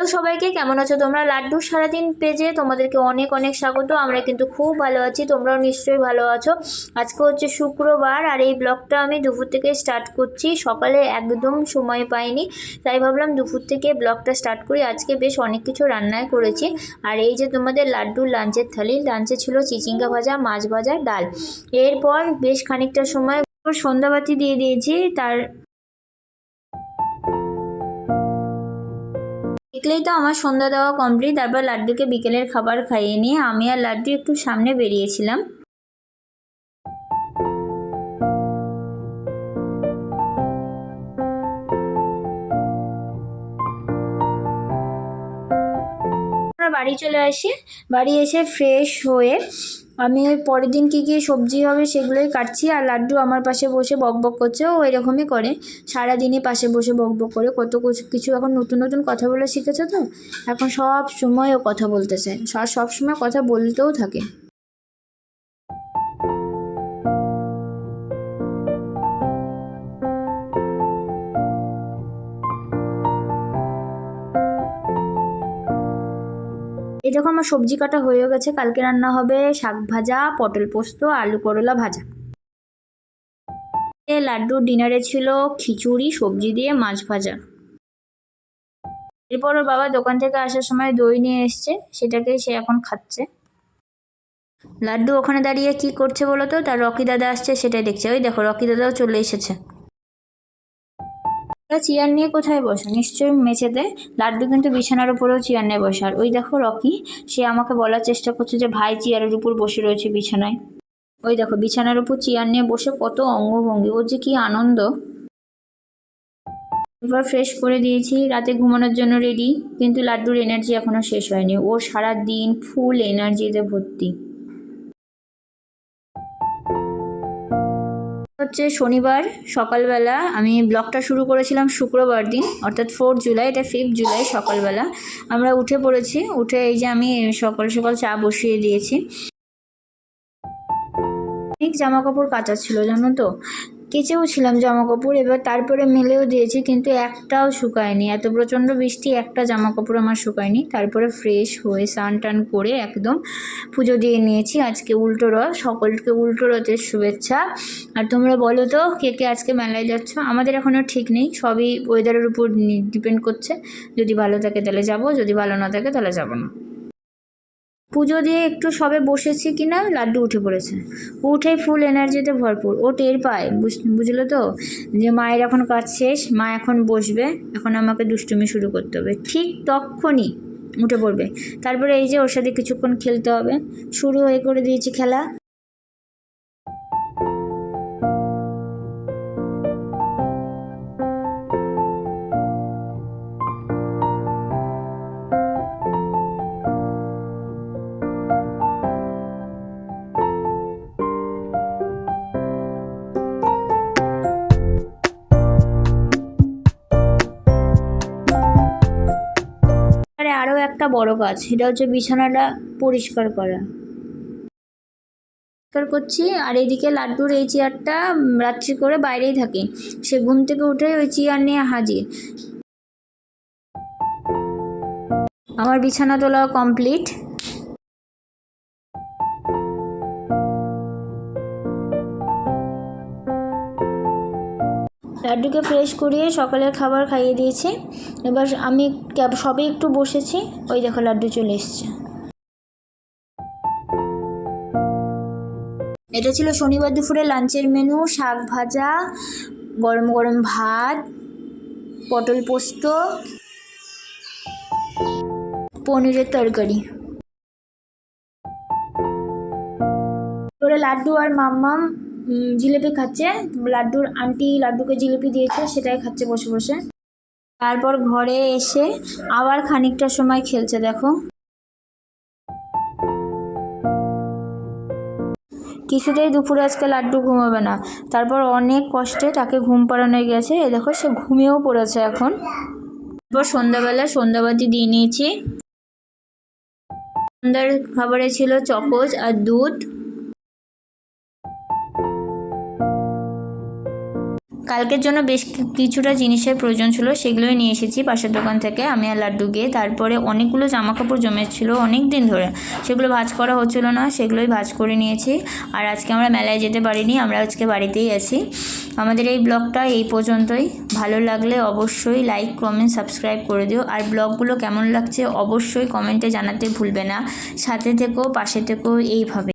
সবাইকে কেমন আছো তোমরা? লাড্ডু সারাদিন পেজে তোমাদেরকে অনেক অনেক স্বাগত। আমরা কিন্তু খুব ভালো আছি, তোমরাও নিশ্চয়ই ভালো আছো। আজকে হচ্ছে শুক্রবার আর এই ব্লগটা আমি দুপুর থেকে স্টার্ট করছি। সকালে একদম সময় পাইনি, তাই ভাবলাম দুপুর থেকে ব্লগটা স্টার্ট করি। আজকে বেশ অনেক কিছু রান্নাই করেছি। আর এই যে তোমাদের লাড্ডুর লাঞ্চের থালি, লাঞ্চে ছিল চিচিঙ্গা ভাজা, মাছ ভাজা, ডাল। এরপর বেশ খানিকটা সময় সন্ধ্যাবাতি দিয়ে দিয়েছি। তার দেখলেই তো আমার সন্ধ্যা দেওয়া কমপ্লিট তারপর লাড্ডুকে বিকেলের খাবার খাইয়ে নিয়ে আমি আর লাড্ডু একটু সামনে বেরিয়েছিলাম। বাড়ি চলে আসি। বাড়ি এসে ফ্রেশ হয়ে আমি ওই পরের দিন কী কী সবজি হবে সেগুলোই কাটছি আর লাড্ডু আমার পাশে বসে বক বক করছে, ও এরকমই করে। সারাদিনই পাশে বসে বকবক বক করে, কত কিছু- এখন নতুন নতুন কথা বলে শিখেছে তো? এখন সব সময় ও কথা বলতেছে সব সময় কথা বলতেও থাকে। দেখো আমার সবজি কাটা হয়ে গেছে। কালকে রান্না হবে শাক ভাজা, পটল পোস্ত, আলু করলা ভাজা। এ লাড্ডু ডিনারে ছিল খিচুড়ি, সবজি দিয়ে মাছ ভাজা। এরপর ওর বাবা দোকান থেকে আসার সময় দই নিয়ে এসছে সেটাকে সে এখন খাচ্ছে। লাড্ডু ওখানে দাঁড়িয়ে কি করছে বলো তো? তার রকি দাদা আসছে, সেটাই দেখছে। ওই দেখো, রকি দাদাও চলে এসেছে। ওরা চেয়ার নিয়ে কোথায় বসে? নিশ্চয়ই মেঝেতে লাড্ডু কিন্তু বিছানার উপরেও চেয়ার নিয়ে বসে। আর ওই দেখো রকি, সে আমাকে বলার চেষ্টা করছে যে ভাই চেয়ারের উপর বসে রয়েছে বিছানায়। ওই দেখো, বিছানার উপর চেয়ার নিয়ে বসে কত অঙ্গভঙ্গি। ওর যে কি আনন্দ। এবার ফ্রেশ করে দিয়েছি, রাতে ঘুমানোর জন্য রেডি কিন্তু লাড্ডুর এনার্জি এখনও শেষ হয়নি। ওর সারা দিন ফুল এনার্জিতে ভর্তি। হচ্ছে শনিবার, সকালবেলা। আমি ব্লগটা শুরু করেছিলাম শুক্রবার দিন, অর্থাৎ ফোর্থ জুলাই এটা ফিফথ জুলাই সকালবেলা। আমরা উঠে পড়েছি, উঠে এই যে আমি সকাল সকাল চা বসিয়ে দিয়েছি। অনেক জামা কাপড় কাচা ছিল, জানো তো? কেচেও ছিলাম জামা কাপড় এবার তারপরে মেলেও দিয়েছি, কিন্তু একটাও শুকায়নি। এত প্রচণ্ড বৃষ্টি, একটা জামা কাপড় আমার শুকায়নি। তারপরে ফ্রেশ হয়ে স্নান টান করে একদম পুজো দিয়ে নিয়েছি। আজকে উল্টো রথ, সকলকে উল্টো রথের শুভেচ্ছা। আর তোমরা বলো তো, কে কে আজকে মেলায় যাচ্ছ? আমাদের এখনও ঠিক নেই, সবই ওয়েদারের উপর ডিপেন্ড করছে। যদি ভালো থাকে তাহলে যাব, যদি ভালো না থাকে তাহলে যাব না। পুজো দিয়ে একটু সবে বসেছি কি না লাড্ডু উঠে পড়েছে। উঠে ফুল এনার্জিতে ভরপুর। ও টের পায়, বুঝ- বুঝলো তো? যে মায়ের এখন কাজ শেষ, মা এখন বসবে, এখন আমাকে দুষ্টুমি শুরু করতে হবে। ঠিক তখনই উঠে পড়বে। তারপরে এই যে ওর সাথে কিছুক্ষণ খেলতে হবে। শুরু হয়ে করে দিয়েছি খেলা। আরও একটা বড় কাজ, সেটা হচ্ছে বিছানাটা পরিষ্কার করা। পরিষ্কার করছি, আর এদিকে লাড্ডুর এই চেয়ারটা রাত্রি করে বাইরেই থাকে। সে ঘুম থেকে উঠে ওই চেয়ার নিয়ে হাজির। আমার বিছানা তোলা কমপ্লিট লাড্ডুকে ফ্রেশ করিয়ে সকালের খাবার খাইয়ে দিয়েছি। এবার আমি ক্যাব সবে একটু বসেছি। ওই দেখো লাড্ডু চলে এসছে। এটা ছিল শনিবার দুপুরে লাঞ্চের মেনু শাক ভাজা, গরম গরম ভাত, পটল পোস্ত, পনিরের তরকারি। লাড্ডু আর মাম্মাম জিলিপি খাচ্ছে। লাড্ডুর আন্টি লাড্ডুকে জিলিপি দিয়েছে, সেটাই খাচ্ছে বসে বসে। তারপর ঘরে এসে আবার খানিকটা সময় খেলছে, দেখো। কিছুতেই দুপুরে আজকে লাড্ডু ঘুমাবে না। তারপর অনেক কষ্টে তাকে ঘুম পাড়ানো গেছে। এ দেখো, সে ঘুমিয়েও পড়েছে এখন। তারপর সন্ধ্যাবেলা সন্ধ্যাবাতি দিয়ে নিয়েছি। সন্ধ্যার খাবারে ছিল চকোজ আর দুধ। কালকের জন্য বেশ কিছুটা জিনিসের প্রয়োজন ছিল সেগুলোই নিয়ে এসেছি পাশের দোকান থেকে। আমি আর লাড্ডু গিয়ে তারপরে অনেকগুলো জামা কাপড় জমেছিল অনেক দিন ধরে। সেগুলো ভাজ করা হচ্ছিল না, সেগুলোই ভাজ করে নিয়েছি। আর আজকে আমরা মেলায় যেতে পারিনি, আমরা আজকে বাড়িতেই আছি। আমাদের এই ব্লগটা এই পর্যন্তই। ভালো লাগলে অবশ্যই লাইক কমেন্ট সাবস্ক্রাইব করে দিও। আর ব্লগগুলো কেমন লাগছে অবশ্যই কমেন্টে জানাতে ভুলবে না। সাথে থেকো, পাশে থেকো, এইভাবে।